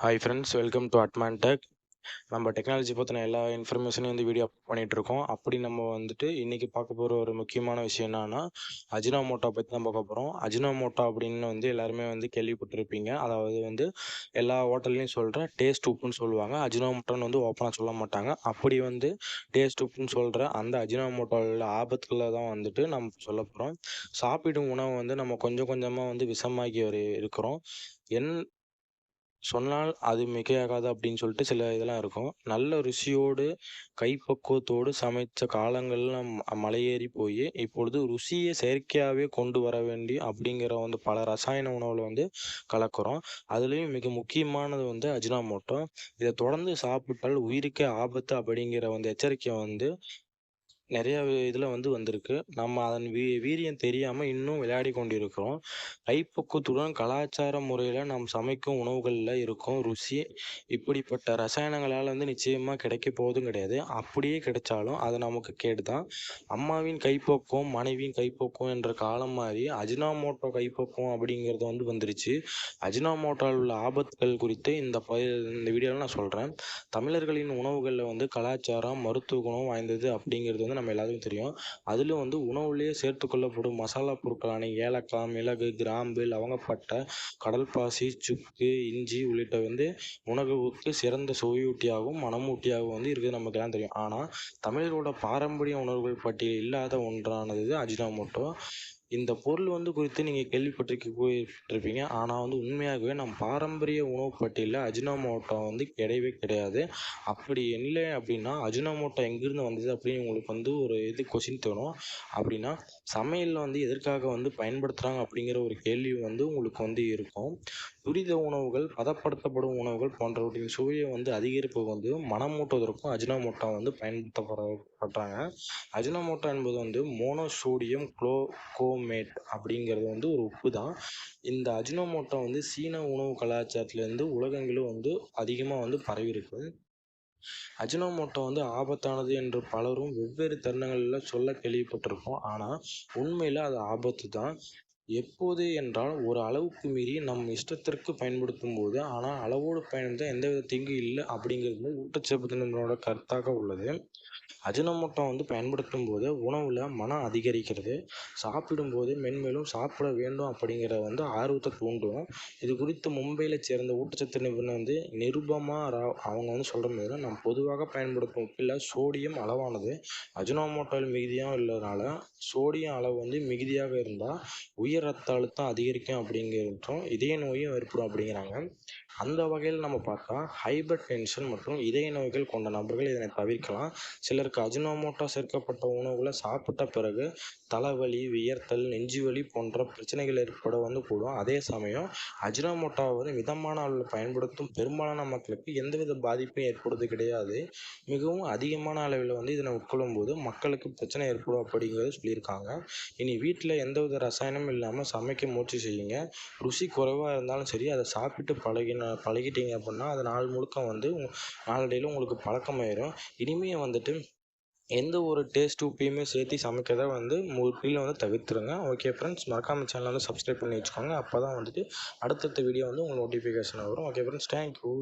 Hi friends welcome to Atman tech நம்ம technology பற்றின எல்லா இன்ஃபர்மேஷனையும் வந்து வீடியோ பண்ணிகிட்டு இருக்கோம் அப்படி நம்ம வந்துட்டு இன்றைக்கி பார்க்க போகிற ஒரு முக்கியமான விஷயம் என்னன்னா அஜினோமோட்டோ பற்றி தான் பார்க்க போகிறோம் அஜினோமோட்டோ அப்படின்னு வந்து எல்லாருமே வந்து கேள்விப்பட்டிருப்பீங்க. அதாவது வந்து எல்லா ஹோட்டல்லையும் சொல்கிற டேஸ்ட் உப்புன்னு சொல்லுவாங்க. அஜினோமோட்டோன்னு வந்து ஓப்பனாக சொல்ல மாட்டாங்க. அப்படி வந்து டேஸ்ட் உப்புன்னு சொல்கிற அந்த அஜினோமோட்டோவில் ஆபத்துக்களை தான் வந்துட்டு நம்ம சொல்ல போகிறோம் சாப்பிடும் உணவை வந்து நம்ம கொஞ்சம் கொஞ்சமாக வந்து விஷமாக்கி வரு இருக்கிறோம். என் சொன்னால் அது மிகையாகாது அப்படின்னு சொல்லிட்டு சில இதெல்லாம் இருக்கும். நல்ல ருசியோடு கைப்பக்குவத்தோடு சமைத்த காலங்கள்லாம் ம- மலையேறி போய் இப்பொழுது ருசியை செயற்கையாகவே கொண்டு வர வேண்டி அப்படிங்கிற வந்து பல ரசாயன உணவுல வந்து கலக்கிறோம். அதுலேயும் மிக முக்கியமானது வந்து அஜினாமோட்டோ. இதை தொடர்ந்து சாப்பிட்டால் உயிருக்கே ஆபத்து அப்படிங்கிற வந்து எச்சரிக்கை வந்து நிறைய இதில் வந்து வந்திருக்கு. நம்ம அதன் வீ வீரியம் தெரியாமல் இன்னும் விளையாடி கொண்டிருக்கிறோம். கைப்பக்குவத்துடன் கலாச்சார முறையில் நாம் சமைக்கும் உணவுகளில் இருக்கும் ருசி இப்படிப்பட்ட ரசாயனங்களால் வந்து நிச்சயமாக கிடைக்க போதும் கிடையாது. அப்படியே கிடைச்சாலும் அது நமக்கு கேடு தான் அம்மாவின் கைப்பக்குவம் மனைவியின் கைப்பக்குவம் என்ற காலம் மாதிரி அஜினாமோட்டோ கைப்பக்குவம் அப்படிங்கிறது வந்து வந்துருச்சு. அஜினாமோட்டோவில் உள்ள ஆபத்துகள் குறித்து இந்த ப இந்த வீடியோவில் நான் சொல்கிறேன் தமிழர்களின் உணவுகளில் வந்து கலாச்சாரம் மருத்துவ குணம் வாய்ந்தது அப்படிங்கிறது வந்து நம்ம எல்லாத்துக்கும் தெரியும். அதிலும் வந்து உணவுலேயே சேர்த்துக்கொள்ளப்படும் மசாலா பொருட்களான ஏலக்காய் மிளகு கிராம்பு லவங்கப்பட்டை கடல்பாசி சுக்கு இஞ்சி உள்ளிட்ட வந்து உணவுக்கு சிறந்த சுவையூட்டியாகவும் மனமூட்டியாகவும் வந்து இருக்குது நமக்கு எல்லாம் தெரியும். ஆனால் தமிழரோட பாரம்பரிய உணவுகள் பட்டியலில் இல்லாத ஒன்றானது அஜினோமோட்டோ. இந்த பொருள் வந்து குறித்து நீங்கள் கேள்விப்பட்டிருக்க போயிட்டுருப்பீங்க ஆனால் வந்து உண்மையாகவே நம் பாரம்பரிய உணவு பட்டியலில் அஜினோமோட்டோ வந்து கிடையவே கிடையாது. அப்படி இல்லை அப்படின்னா அஜினோமோட்டோ எங்கேருந்து வந்தது அப்படின்னு உங்களுக்கு வந்து ஒரு இது கொஷின் தோணும். அப்படின்னா சமையலில் வந்து எதற்காக வந்து பயன்படுத்துகிறாங்க அப்படிங்கிற ஒரு கேள்வி வந்து உங்களுக்கு வந்து இருக்கும். துரித உணவுகள் பதப்படுத்தப்படும் உணவுகள் போன்றவற்றின் சுவையை வந்து அதிகரிப்பு வந்து மனமூட்டுவதற்கும் அஜினோமோட்டோ வந்து பயன்படுத்தப்படப்படுறாங்க அஜினோமோட்டோ என்பது வந்து மோனோசோடியம் குளோகோமேட் அப்படிங்கிறது வந்து ஒரு உப்பு தான் இந்த அஜினோமோட்டோ வந்து சீன உணவு கலாச்சாரத்துலேருந்து உலகங்களும் வந்து அதிகமாக வந்து பரவி இருக்கு அஜினோமோட்டோ வந்து ஆபத்தானது என்று பலரும் வெவ்வேறு தருணங்களில் சொல்ல கேள்விப்பட்டிருக்கோம் ஆனால் உண்மையில் அது ஆபத்து தான் எப்போது என்றால் ஒரு அளவுக்கு மீறி நம் இஷ்டத்திற்கு பயன்படுத்தும் போது ஆனால் அளவோடு பயன்படுத்த எந்தவித தீங்கு இல்லை அப்படிங்கிறது ஊட்டச்சத்து நிபுணரோட கருத்தாக உள்ளது. அஜினோமோட்டோ வந்து பயன்படுத்தும் போது உணவில் மனம் அதிகரிக்கிறது. சாப்பிடும்போது மென்மேலும் சாப்பிட வேண்டும் அப்படிங்கிற வந்து ஆர்வத்தை தூண்டும். இது குறித்து மும்பையில் சேர்ந்த ஊட்டச்சத்து நிபுணர் வந்து நிருபமா ராவ் அவங்க வந்து சொல்கிற மாதிரி நாம் பொதுவாக பயன்படுத்தும் உப்பில் சோடியம் அளவானது. அஜினோமோட்டோவில் மிகுதியாக உள்ளதுனால சோடியம் அளவு வந்து மிகுதியாக இருந்தால் உயிர் ரத்த அழுத்தம் அதிகரிக்கும் அப்படிங்கிறதும் இதய நோயும் ஏற்படும் அப்படிங்கிறாங்க. அந்த வகையில் நம்ம பார்த்தா ஹைபர் டென்ஷன் மற்றும் இதய நோய்கள் கொண்ட நபர்கள் இதனை தவிர்க்கலாம். சிலருக்கு அஜினோமோட்டா சேர்க்கப்பட்ட உணவுகளை சாப்பிட்ட பிறகு தலைவலி வியர்த்தல் நெஞ்சுவலி போன்ற பிரச்சனைகள் ஏற்பட வந்து கூடும். அதே சமயம் அஜினோமோட்டாவை வந்து மிதமான அளவில் பயன்படுத்தும் பெரும்பாலான மக்களுக்கு எந்தவித பாதிப்பும் ஏற்படுவது கிடையாது. மிகவும் அதிகமான அளவில் வந்து இதனை உட்கொள்ளும் போது மக்களுக்கு பிரச்சனை ஏற்படும் அப்படிங்கிறது சொல்லியிருக்காங்க. இனி வீட்டில் எந்தவித ரசாயனமும் இல்லாமல் சமைக்க முயற்சி செய்யுங்க. ருசி குறைவாக இருந்தாலும் சரி அதை சாப்பிட்டு பழகின பழகிட்டீங்க அப்படின்னா அது நாள் முழுக்க வந்து உங்க- நாளடைவில் உங்களுக்கு பழக்கமாயிடும் இனிமேல் வந்துட்டு எந்த ஒரு டேஸ்ட் உப்பையுமே சேர்த்து சமைக்கிறத வந்து முற்றிலும் வந்து தவிர்த்துருங்க. ஓகே ஃப்ரெண்ட்ஸ் மறக்காம சேனலை வந்து சப்ஸ்கிரைப் பண்ணி வச்சுக்கோங்க. அப்போ தான் வந்துட்டு அடுத்தடுத்த வீடியோ வந்து உங்களுக்கு நோட்டிஃபிகேஷன் வரும். Okay friends thank you